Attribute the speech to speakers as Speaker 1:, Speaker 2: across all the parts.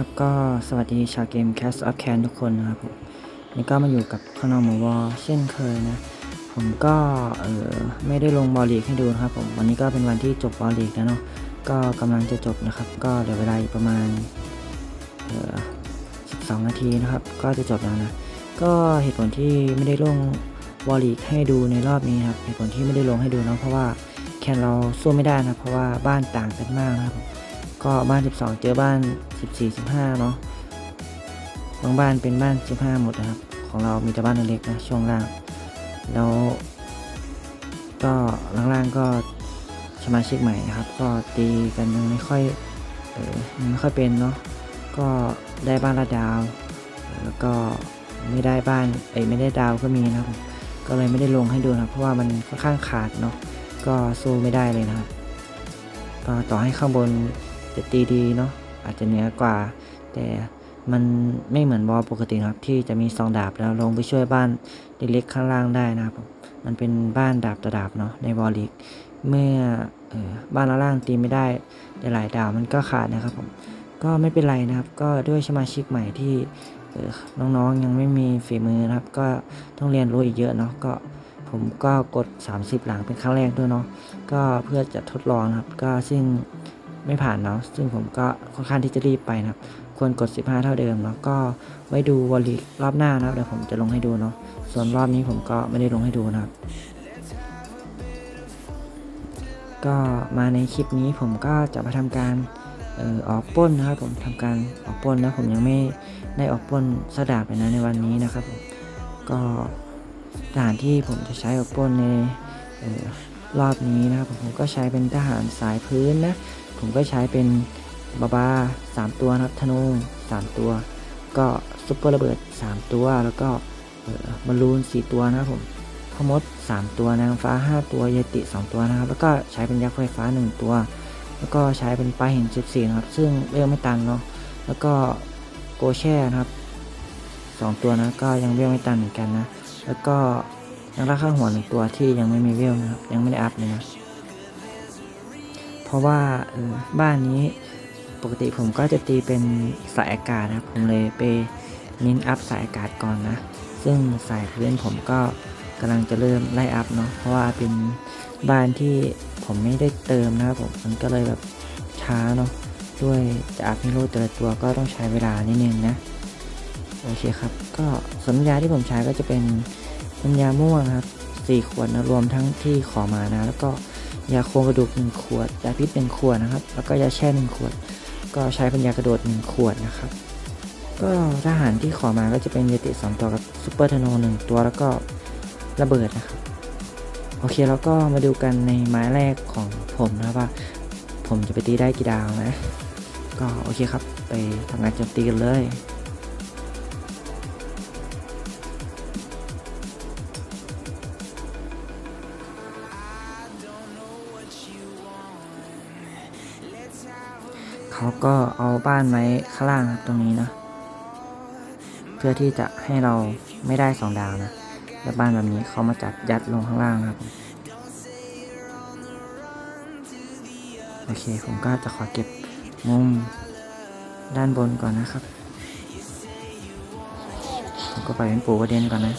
Speaker 1: ครับก็สวัสดีชาวเกม Cast of Can ทุกคนนะครับผมนี่ก็มาอยู่กับขนมหมูวอเช่นเคยนะ ผมก็เออไม่ได้ลงบอลลีกให้ดูนะครับผมวันนี้ก็เป็นวันที่จบบอลลีกแล้วเนาะก็กำลังจะจบนะครับ ก็เหลือเวลาประมาณเออ12 นาทีนะครับ ก็จะจบแล้วนะ ก็เหตุผลที่ไม่ได้ลงวอลลีกให้ดูในรอบนี้ครับเหตุผลที่ไม่ได้ลงให้ดูเนาะเพราะว่าแคนเราสู้ไม่ได้นะเพราะว่าบ้านต่างกันมากนะครับผม ก็บ้าน 12 เจอบ้าน 14 15 เนาะบางบ้านเป็นบ้าน 15 หมดนะครับ ของเรามีแต่บ้านเล็กนะช่วงล่าง แล้วก็ล่างๆก็สมาชิกใหม่นะครับ ก็ตีกันยังไม่ค่อยเออไม่ค่อยเป็นเนาะก็ได้บ้านละดาว แล้วก็ไม่ได้บ้านเอ้ไม่ได้ดาวก็มีนะครับ ก็เลยไม่ได้ลงให้ดูนะครับเพราะว่ามันค่อนข้างขาดเนาะก็สู้ไม่ได้เลยนะครับต่อให้ข้างบน จะตีดีเนาะอาจจะเหนือกว่า แต่มันไม่เหมือนบอลปกตินะครับ ที่จะมีสองดาบแล้วลงไปช่วยบ้านเล็กๆข้างล่างได้นะครับผมมันเป็นบ้านดาบต่อดาบเนาะในบอลลีกเมื่อออบ้านละล่างตีไม่ได้หลายดาวมันก็ขาดนะครับผมก็ไม่เป็นไรนะครับ ก็ด้วยสมาชิกใหม่ที่น้องๆยังไม่มีฝีมือนะครับ ก็ต้องเรียนรู้อีกเยอะเนาะก็ผมก็กด 30 หลังเป็นครั้งแรกด้วยเนาะก็เพื่อจะทดลองนะครับ ก็ซึ่ง ไม่ผ่านเนาะซึ่งผมก็ค่อนข้างที่จะรีบไปนะครับ ควรกด 15 เท่าเดิมเนาะก็ไว้ดูวอลลีรอบหน้านะครับเดี๋ยวผมจะลงให้ดูเนาะส่วนรอบนี้ผมก็ไม่ได้ลงให้ดูนะครับ ก็มาในคลิปนี้ผมก็จะมาทำการเออออกป้นนะครับผมทำการออกป้นนะผมยังไม่ได้ออกป้นสดาบเลยนะในวันนี้นะครับผมก็ทหารที่ผมจะใช้ออกป้นในออรอบนี้นะครับผมก็ใช้เป็นทหารสายพื้นนะ ผมก็ใช้เป็นบาบา3ตัวนะครับธนู3 ตัว ก็ซุปเปอร์ระเบิด 3 ตัว แล้วก็บอลลูน 4 ตัวนะครับผมพมด 3 ตัวนางฟ้า 5 ตัวเยติ 2 ตัวนะครับ แล้วก็ใช้เป็นยักษ์ไฟฟ้า 1 ตัว แล้วก็ใช้เป็นปลาหิน14นะครับ ซึ่งเวลไม่ตันเนาะ แล้วก็โกแช่นะครับ 2 ตัวนะก็ยังเวลไม่ตันเหมือนกันนะ แล้วก็ยังรักข้างหัวหนึ่งตัวที่ยังไม่มีเวลนะครับ ยังไม่ได้อัพเลยนะ เพราะว่าบ้านนี้ปกติผมก็จะตีเป็นสายอากาศนะผมเลยไปเน้นอัพสายอากาศก่อนนะ ซึ่งสายพื้นผมก็กำลังจะเริ่มไล่อัพเนาะเพราะว่าเป็นบ้านที่ผมไม่ได้เติมนะครับผมมันก็เลยแบบช้าเนาะด้วยจะอัพฮีโร่แต่ละตัวก็ต้องใช้เวลานิดนึงนะโอเคครับ ก็ส่วนยาที่ผมใช้ก็จะเป็นน้ำยาม่วงนะครับสี่ขวดนะรวมทั้งที่ขอมานะ แล้วก็ ยาโครงกระดูกหนึ่งขวดยาพิษหนึ่งขวดนะครับ แล้วก็ยาแช่หนึ่งขวด ก็ใช้เป็นยากระโดดหนึ่งขวดนะครับ ก็ทหารที่ขอมาก็จะเป็นเยติสองตัวกับซูเปอร์ธนูหนึ่งตัวแล้วก็ระเบิดนะครับ โอเคแล้วก็มาดูกันในไม้แรกของผมนะว่า ผมจะไปตีได้กี่ดาวนะ ก็โอเคครับ ไปทำงานโจมตีกันเลย ก็เอาบ้านไว้ข้างล่างครับตรงนี้นะเพื่อที่จะให้เราไม่ได้สองดาวนะแล้วบ้านแบบนี้เขามาจัดยัดลงข้างล่างครับโอเคผมก็จะขอเก็บมุมด้านบนก่อนนะครับผมก็ไปเป็นปูกระเด็นก่อนนะ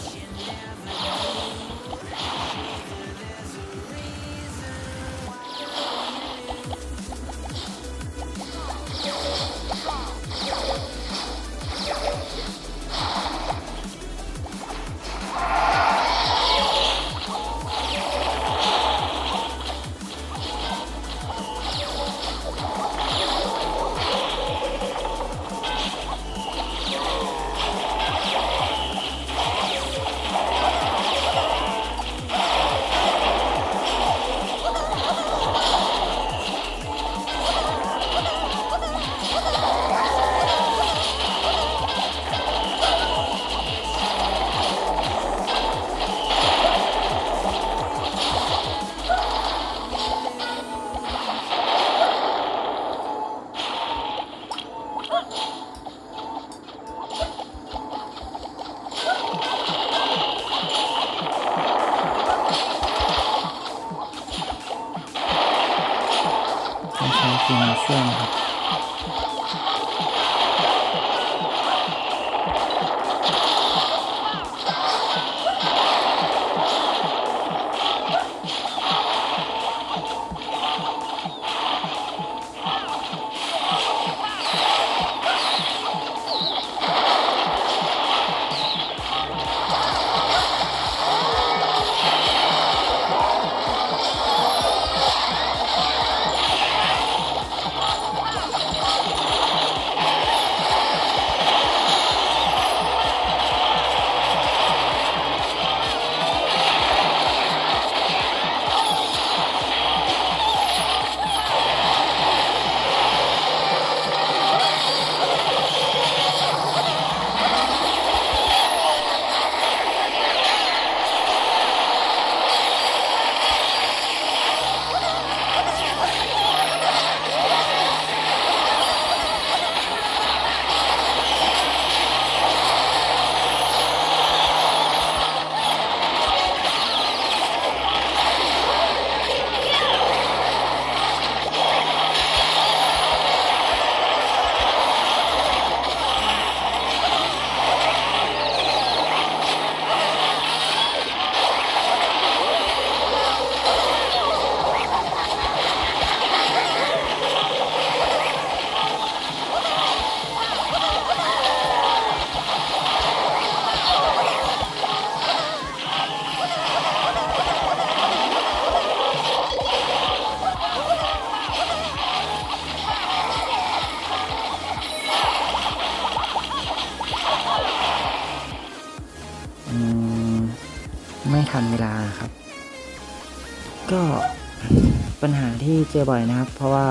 Speaker 1: อบ่อยนะครับ เพราะว่า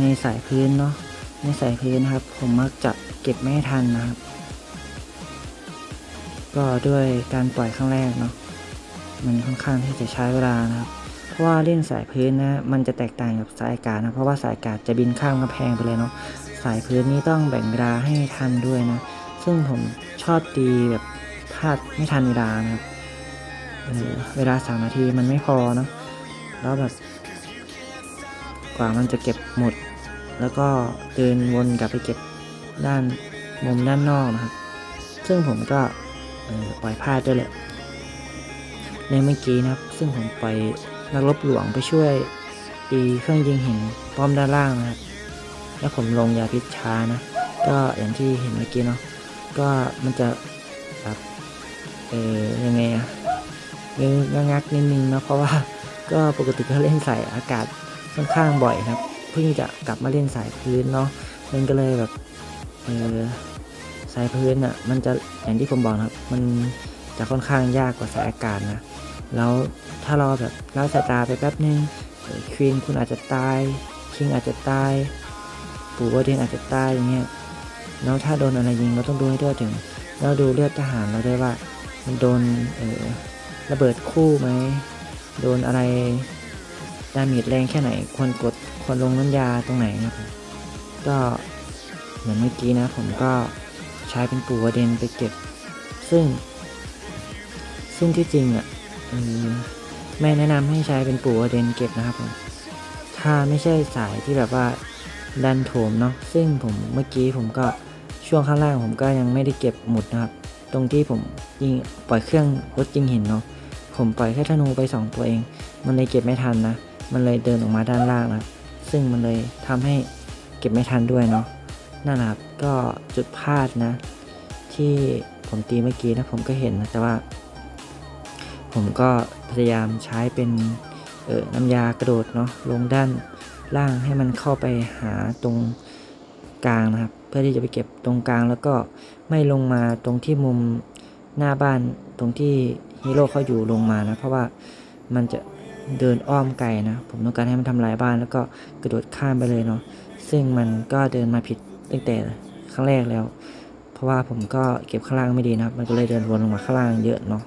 Speaker 1: ในสายพื้นเนาะในสายพื้นนะครับ ผมมักจะเก็บไม่ทันนะครับ ก็ด้วยการปล่อยครั้งแรกเนาะมันค่อนข้างที่จะใช้เวลานะครับ เพราะว่าเล่นสายพื้นนะมันจะแตกต่างกับสายอากาศนะเพราะว่าสายอากาศจะบินข้ามกำแพงไปเลยเนาะสายพื้นนี้ต้องแบ่งเวลาให้ทันด้วยนะ ซึ่งผมชอบตีแบบพลาดไม่ทันเวลานะครับเวลาสามนาทีมันไม่พอเนาะแล้วแบบ ว่ามันจะเก็บหมด แล้วก็เดินวนกลับไปเก็บด้านมุมด้านนอกนะครับ ซึ่งผมก็ปล่อยพลาดด้วยแหละในเมื่อกี้นะครับ ซึ่งผมปล่อยนักรบหลวงไปช่วยตีเครื่องยิงหินป้อมด้านล่างนะครับ แล้วผมลงยาพิษช้านะ ก็อย่างที่เห็นเมื่อกี้เนาะ ก็มันจะแบบเออยังไงอะงงงักนิดนึงนะเพราะว่าก็ปกติก็เล่นใสายอากาศ ค่อนข้างบ่อยครับ เพิ่งจะกลับมาเล่นสายพื้นเนาะมันก็เลยแบบเออสายพื้นอะมันจะอย่างที่ผมบอกนะครับ มันจะค่อนข้างยากกว่าสายอากาศนะแล้วถ้าเราแบบละสายตาไปแป๊บนึงควีนคุณอาจจะตายคิงอาจจะตายปู่วอเดนอาจจะตายอย่างเงี้ยแล้วถ้าโดนอะไรยิงเราต้องดูให้ทั่วถึงแล้วดูเลือดทหารเราด้วยว่ามันโดนเออระเบิดคู่ไหมโดนอะไร ดาเมจแรงแค่ไหน ควรกดควรลงน้ำยาตรงไหนนะครับก็เหมือนเมื่อกี้นะ ผมก็ใช้เป็นปูวเดนไปเก็บ ซึ่ง ซึ่งที่จริงอะแม่แนะนำให้ใช้เป็นปูวเดนเก็บนะครับผมถ้าไม่ใช่สายที่แบบว่าดันโถมเนาะซึ่งผมเมื่อกี้ผมก็ช่วงข้างล่างผมก็ยังไม่ได้เก็บหมุดนะครับ ตรงที่ผมยิงปล่อยเครื่องรถยิงหินเนาะผมปล่อยแค่ธนูไปสองตัวเอง มันเลยเก็บไม่ทันนะ มันเลยเดินออกมาด้านล่างนะซึ่งมันเลยทำให้เก็บไม่ทันด้วยเนาะนั่นแหละครับก็จุดพลาดนะ ที่ผมตีเมื่อกี้นะผมก็เห็นนะแต่ว่า ผมก็พยายามใช้เป็นเออน้ำยากระโดดเนาะลงด้านล่างให้มันเข้าไปหาตรงกลางนะครับ เพื่อที่จะไปเก็บตรงกลางแล้วก็ไม่ลงมาตรงที่มุมหน้าบ้านตรงที่ฮีโร่เขาอยู่ลงมานะ เพราะว่ามันจะ เดินอ้อมไกลนะ ผมต้องการให้มันทำลายบ้านแล้วก็กระโดดข้ามไปเลยเนาะซึ่งมันก็เดินมาผิดตั้งแต่ครั้งแรกแล้ว เพราะว่าผมก็เก็บข้างล่างไม่ดีนะครับ มันก็เลยเดินวนลงมาข้างล่างเยอะเนาะ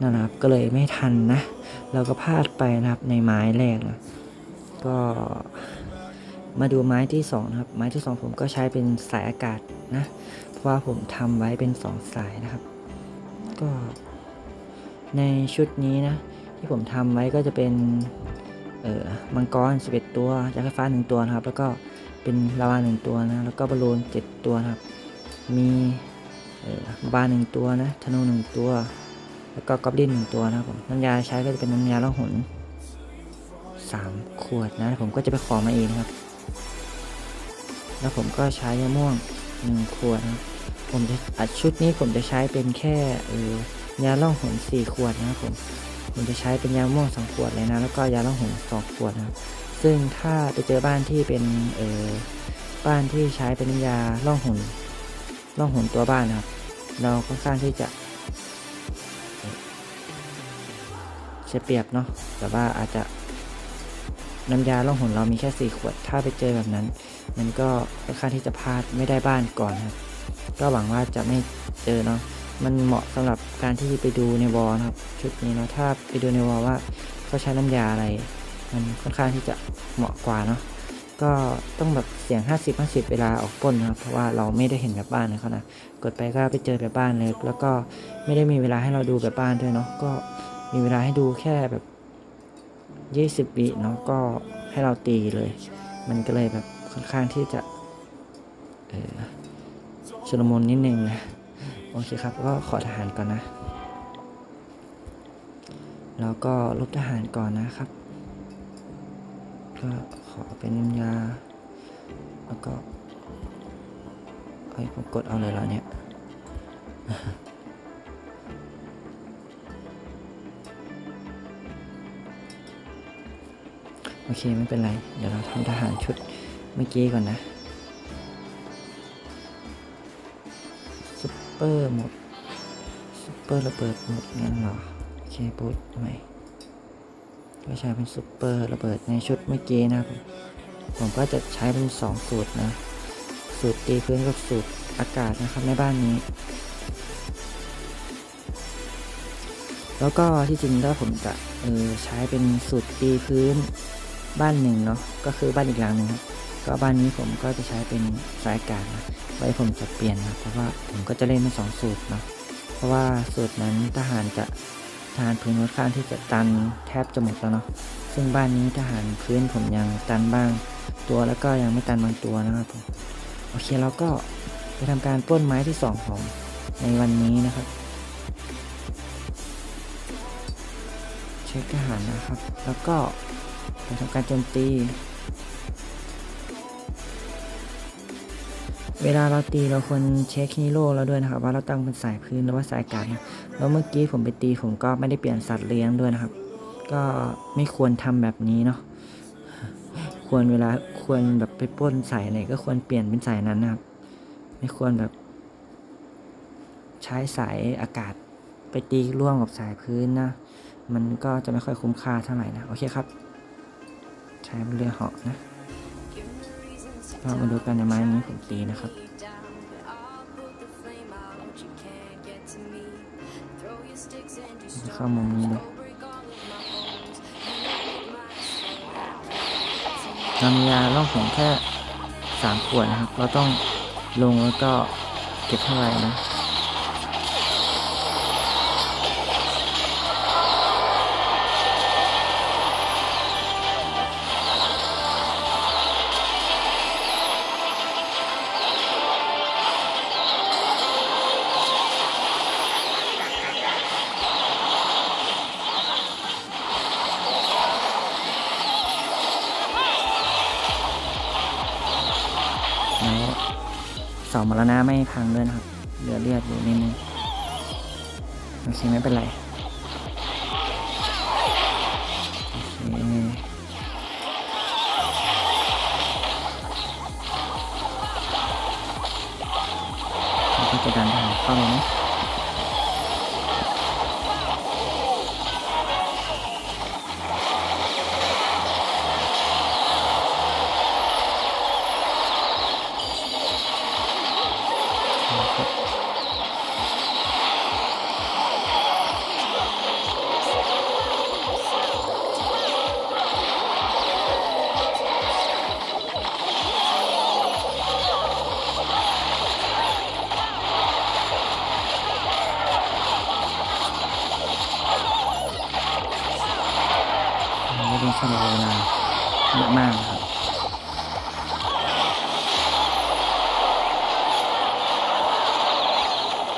Speaker 1: นั่นนะครับก็เลยไม่ทันนะ เราก็พลาดไปนะครับในไม้แรกนะก็มาดูไม้ที่สองนะครับ ไม้ที่สองผมก็ใช้เป็นสายอากาศนะ เพราะว่าผมทำไว้เป็นสองสายนะครับ ก็ในชุดนี้นะ ที่ผมทำไว้ก็จะเป็นเอ่อมังกร 11 ตัวยักษ์ไฟฟ้า 1 ตัวนะครับ แล้วก็เป็นลาวา 1 ตัวนะ แล้วก็บอลลูน 7 ตัวนะครับ มีเอ่อบาหนึ่งตัวนะธนูหนึ่งตัว แล้วก็กอบลินหนึ่งตัวนะครับผมน้ำยาใช้ก็จะเป็นน้ำยาล่องหนสามขวดนะ ผมก็จะไปขอมาเองครับ แล้วผมก็ใช้ยาม่วงหนึ่งขวดนะครับผมจะอัดชุดนี้ผมจะใช้เป็นแค่เออยาล่องหนสี่ขวดนะครับผม ผมจะใช้เป็นยาม่วงสองขวดเลยนะ แล้วก็ยาล่องหนสองขวดนะครับซึ่งถ้าไปเจอบ้านที่เป็นเออบ้านที่ใช้เป็นน้ำยาล่องหนล่องหนตัวบ้านนะครับ เราค่อนข้างที่จะเสียเปรียบเนาะแต่ว่าอาจจะน้ำยาล่องหนเรามีแค่ 4 ขวด ถ้าไปเจอแบบนั้น มันก็ค่อนข้างที่จะพลาดไม่ได้บ้านก่อนครับ ก็หวังว่าจะไม่เจอเนาะ มันเหมาะสำหรับการที่ไปดูในวอลนะครับ ชุดนี้เนาะถ้าไปดูในวอลว่าเขาใช้น้ำยาอะไร มันค่อนข้างที่จะเหมาะกว่าเนาะก็ต้องแบบเสียง 50 50 เวลาออกป้นนะครับ เพราะว่าเราไม่ได้เห็นแบบบ้านเลยเขานะกดไปก็ไปเจอแบบบ้านเลย แล้วก็ไม่ได้มีเวลาให้เราดูแบบบ้านด้วยเนาะก็มีเวลาให้ดูแค่แบบ 20วิเนาะก็ให้เราตีเลย มันก็เลยแบบค่อนข้างที่จะเออชุลมุนนิดนึงนะ โอเคครับ ก็ขอทหารก่อนนะ แล้วก็ลบทหารก่อนนะครับ ก็ขอเป็นยา แล้วก็เฮ้ยผมกดเอาเลยแล้วเนี่ยโอเค ไม่เป็นไร เดี๋ยวเราทำทหารชุดเมื่อกี้ก่อนนะ ปเปอร์หมดซุปเปอร์ระเบิดหมดงั้นเหรอเคบูทใหมก็ใช้เป็นซุปเปอร์ระเบิดในชุดเมื่อกี้นะครับ ผมก็จะใช้เป็น 2 สูตรนะ สูตรตีพื้นกับสูตรอากาศนะครับในบ้านนี้ แล้วก็ที่จริงแล้วผมจะเออใช้เป็นสูตรตีพื้นบ้านหนึ่งเนาะก็คือบ้านอีกหลังหนึ่งครับก็บ้านนี้ผมก็จะใช้เป็นสายอากาศนะ ไว้ผมจะเปลี่ยนนะเพราะว่าผมก็จะเล่นเป็นสองสูตรเนาะเพราะว่าสูตรนั้นทหารจะทหารพื้นค่อนข้างที่จะตันแทบจะหมดแล้วเนาะซึ่งบ้านนี้ทหารพื้นผมยังตันบ้างตัวแล้วก็ยังไม่ตันบางตัวนะครับผมโอเคเราก็ไปทำการป้นไม้ที่สองของในวันนี้นะครับ เช็คทหารนะครับ แล้วก็ไปทำการโจมตี เวลาเราตีเราควรเช็คฮีโร่เราด้วยนะครับ ว่าเราตั้งเป็นสายพื้นหรือว่าสายกางนะแล้วเมื่อกี้ผมไปตีผมก็ไม่ได้เปลี่ยนสัตว์เลี้ยงด้วยนะครับ ก็ไม่ควรทำแบบนี้เนาะควรเวลาควรแบบไปป้นสายไหนก็ควรเปลี่ยนเป็นสายนั้นนะครับ ไม่ควรแบบ ใช้สายอากาศไปตีร่วมกับสายพื้นนะ มันก็จะไม่ค่อยคุ้มค่าเท่าไหร่นะ โอเคครับ ใช้เรือเหาะนะ เรามาดูกันในไม้นี้ผมตีนะครับ เข้ามุมนี้เลยน้ำยาล่องหนแค่สามขวดนะครับ เราต้องลงแล้วก็เก็บเท่าไหร่นะ เสามรณะไม่พังด้วยนะครับเหลือเลือดอยู่นิดนึงโอเคไม่เป็นไร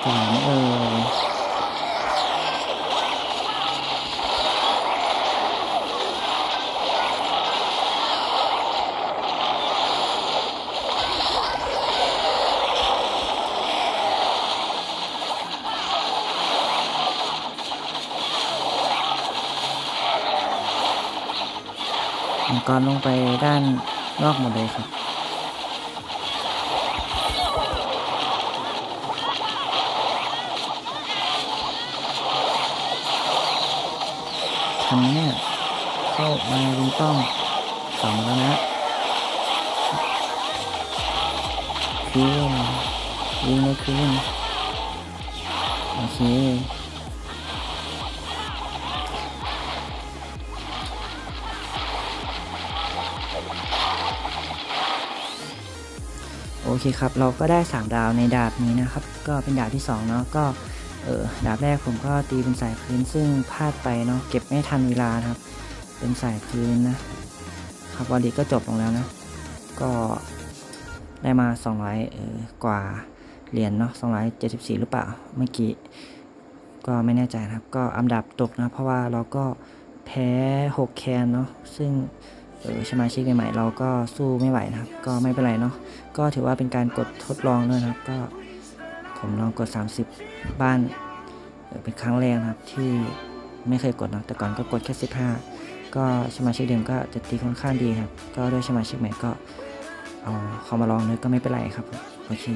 Speaker 1: ถึงเออมังกรลงไปด้านนอกหมดเลยครับ ทันเนี่ย เข้ามาลุงต้องสองแล้วนะคืนยิงเลยคืนโอเคโอเคครับ เราก็ได้ 3 ดาวในดาบนี้นะครับ ก็เป็นดาบที่ 2 เนาะก็ เออดาบแรกผมก็ตีเป็นสายพื้นซึ่งพลาดไปเนาะเก็บไม่ทันเวลาครับ เป็นสายพื้นนะครับวอลลีก็จบลงแล้วนะ ก็ได้มา200เออกว่าเหรียญเนาะ274 หรือเปล่าเมื่อกี้ก็ไม่แน่ใจครับ ก็อันดับตกนะ เพราะว่าเราก็แพ้ 6 แคนเนาะซึ่งเออสมาชิกใหม่ๆเราก็สู้ไม่ไหวนะครับ ก็ไม่เป็นไรเนาะก็ถือว่าเป็นการกดทดลองด้วยนะครับ ก็ ผมลองกด 30 บ้านเป็นครั้งแรกนะครับที่ไม่เคยกดนะแต่ก่อนก็กดแค่ 15 ก็สมาชิกเดิมก็จะตีค่อนข้างดีครับ ก็ด้วยสมาชิกใหม่ก็เอาเขามาลองเลยก็ไม่เป็นไรครับโอเค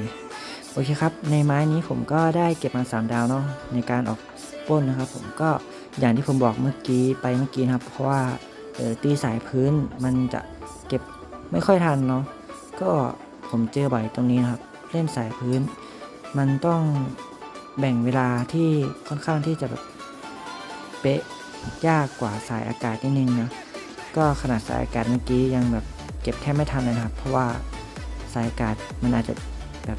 Speaker 1: โอเคครับ ในไม้นี้ผมก็ได้เก็บมา 3 ดาวเนาะในการออกป้นนะครับผมก็อย่างที่ผมบอกเมื่อกี้ไปเมื่อกี้นะครับ เพราะว่าตีสายพื้นมันจะเก็บไม่ค่อยทันเนาะก็ผมเจอบ่อยตรงนี้นะครับ เล่นสายพื้น มันต้องแบ่งเวลาที่ค่อนข้างที่จะแบบเป๊ะยากกว่าสายอากาศนิดนึงนะก็ขนาดสายอากาศเมื่อกี้ยังแบบเก็บแทบไม่ทันเลยนะครับ เพราะว่าสายอากาศมันอาจจะแบบ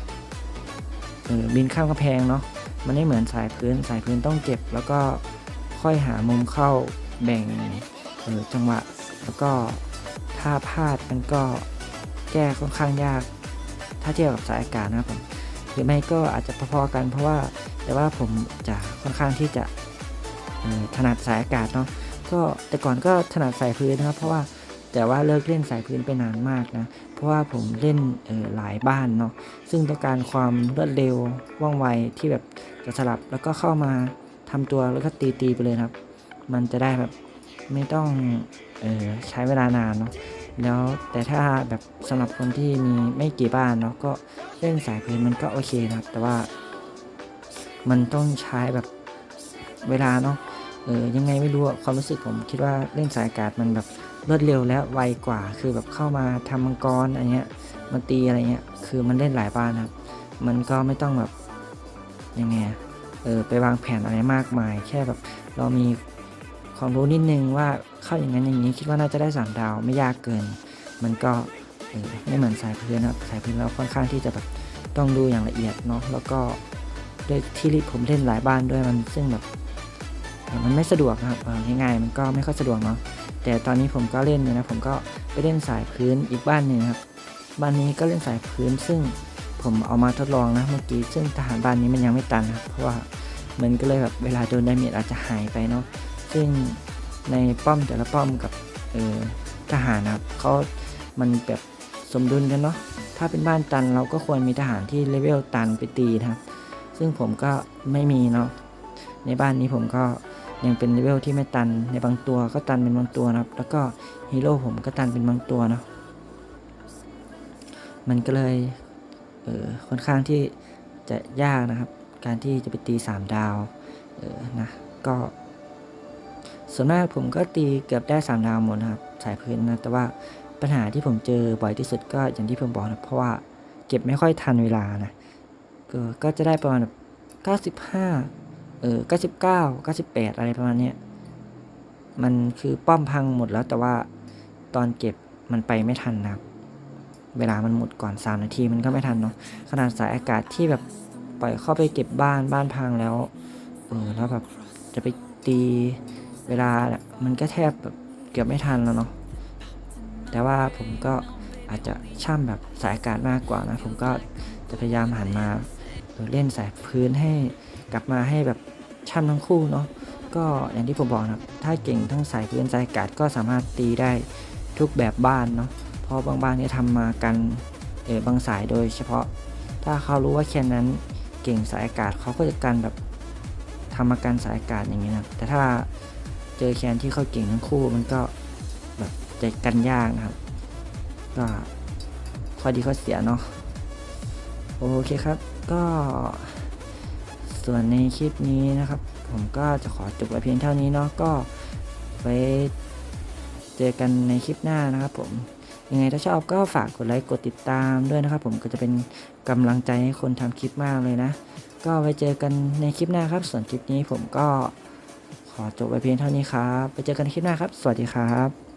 Speaker 1: ออบินข้ามกำแพงเนาะมันไม่เหมือนสายพื้นสายพื้นต้องเก็บ แล้วก็ค่อยหามุมเข้าแบ่งออจังหวะ แล้วก็ถ้าพลาดมันก็แก้ค่อนข้างยาก ถ้าเทียบกับสายอากาศนะครับผม รือไม่ก็อาจจะพอๆกัน เพราะว่าแต่ว่าผมจะค่อนข้างที่จะถนัดสายอากาศเนาะก็แต่ก่อนก็ถนัดสายพื้นนะครับ เพราะว่าแต่ว่าเลิกเล่นสายพื้นไปนานมากนะ เพราะว่าผมเล่นหลายบ้านเนาะซึ่งต้องการความรวดเร็วว่องไวที่แบบจะสลับแล้วก็เข้ามาทำตัวแล้วก็ตีตีๆไปเลยครับ มันจะได้แบบไม่ต้องออใช้เวลานานเนาะ แล้วแต่ถ้าแบบสำหรับคนที่มีไม่กี่บ้านเนาะก็เล่นสายพื้นมันก็โอเคนะครับ แต่ว่ามันต้องใช้แบบเวลาเนาะเออยังไงไม่รู้ความรู้สึกผมคิดว่าเล่นสายอากาศมันแบบรวดเร็วและไวกว่าคือแบบเข้ามาทำมังกรอะไรเงี้ยมาตีอะไรเงี้ยคือมันเล่นหลายบ้านครับ มันก็ไม่ต้องแบบยังไงเออไปวางแผนอะไรมากมาย แค่แบบเรามี ความรู้นิดนึงว่าเข้าอย่างนั้นอย่างนี้คิดว่าน่าจะได้สามดาวไม่ยากเกิน มันก็ไม่เหมือนสายพื้นนะครับสายพื้นเราค่อนข้างที่จะแบบต้องดูอย่างละเอียดเนาะแล้วก็ด้วยที่ผมเล่นหลายบ้านด้วยมันซึ่งแบบมันไม่สะดวกครับง่ายๆมันก็ไม่ค่อยสะดวกเนาะแต่ตอนนี้ผมก็เล่นอยู่นะผมก็ไปเล่นสายพื้นอีกบ้านหนึ่งครับบ้านนี้ก็เล่นสายพื้น ซึ่งผมเอามาทดลองนะเมื่อกี้ซึ่งทหารบ้านนี้มันยังไม่ตันนะครับเพราะว่ามันก็เลยแบบเวลาโดนดาเมจอาจจะหายไปเนาะ ซึ่งในป้อมแต่ละป้อมกับเออทหารนะครับเขามันแบบสมดุลกันเนาะถ้าเป็นบ้านตันเราก็ควรมีทหารที่เลเวลตันไปตีนะครับ ซึ่งผมก็ไม่มีเนาะในบ้านนี้ผมก็ยังเป็นเลเวลที่ไม่ตันในบางตัวก็ตันเป็นบางตัวนะครับ แล้วก็ฮีโร่ผมก็ตันเป็นบางตัวเนาะมันก็เลยเออค่อนข้างที่จะยากนะครับ การที่จะไปตีสามดาวเออนะก็ ส่วนมากผมก็ตีเกือบได้สามดาวหมดนะครับสายพื้นนะ แต่ว่าปัญหาที่ผมเจอบ่อยที่สุดก็อย่างที่ผมบอกนะ เพราะว่าเก็บไม่ค่อยทันเวลานะก็ก็จะได้ประมาณเก้าสิบห้าเออเก้าสิบเก้าเก้าสิบแปดอะไรประมาณเนี้ยมันคือป้อมพังหมดแล้วแต่ว่าตอนเก็บมันไปไม่ทันนะครับ เวลามันหมดก่อน 3 นาทีมันก็ไม่ทันเนาะขนาดสายอากาศที่แบบปล่อยเข้าไปเก็บบ้านบ้านพังแล้วเออแล้วแบบจะไปตี เวลาเนี่ยมันก็แทบแบบเกือบไม่ทันแล้วเนาะแต่ว่าผมก็อาจจะช่ำแบบสายอากาศมากกว่านะ ผมก็จะพยายามหันมาเล่นสายพื้นให้กลับมาให้แบบช่ำทั้งคู่เนาะก็อย่างที่ผมบอกนะถ้าเก่งทั้งสายพื้นสายอากาศก็สามารถตีได้ทุกแบบบ้านเนาะเพราะบางบ้านเนี่ยทำมากันเออบางสายโดยเฉพาะ ถ้าเขารู้ว่าแคนนั้นเก่งสายอากาศเขาก็จะกันแบบทำมากันสายอากาศอย่างนี้นะแต่ถ้า เจอแคนที่เขาเก่งทั้งคู่มันก็แบบจะกันยากนะครับ ก็ข้อดีข้อเสียเนาะโอเคครับ ก็ส่วนในคลิปนี้นะครับ ผมก็จะขอจบไว้เพียงเท่านี้เนาะก็ไว้เจอกันในคลิปหน้านะครับผมยังไงถ้าชอบก็ฝากกดไลค์กดติดตามด้วยนะครับ ผมก็จะเป็นกำลังใจให้คนทำคลิปมากเลยนะ ก็ไว้เจอกันในคลิปหน้าครับ ส่วนคลิปนี้ผมก็ ขอจบไว้เพียงเท่านี้ครับ ไปเจอกันในคลิปหน้าครับ สวัสดีครับ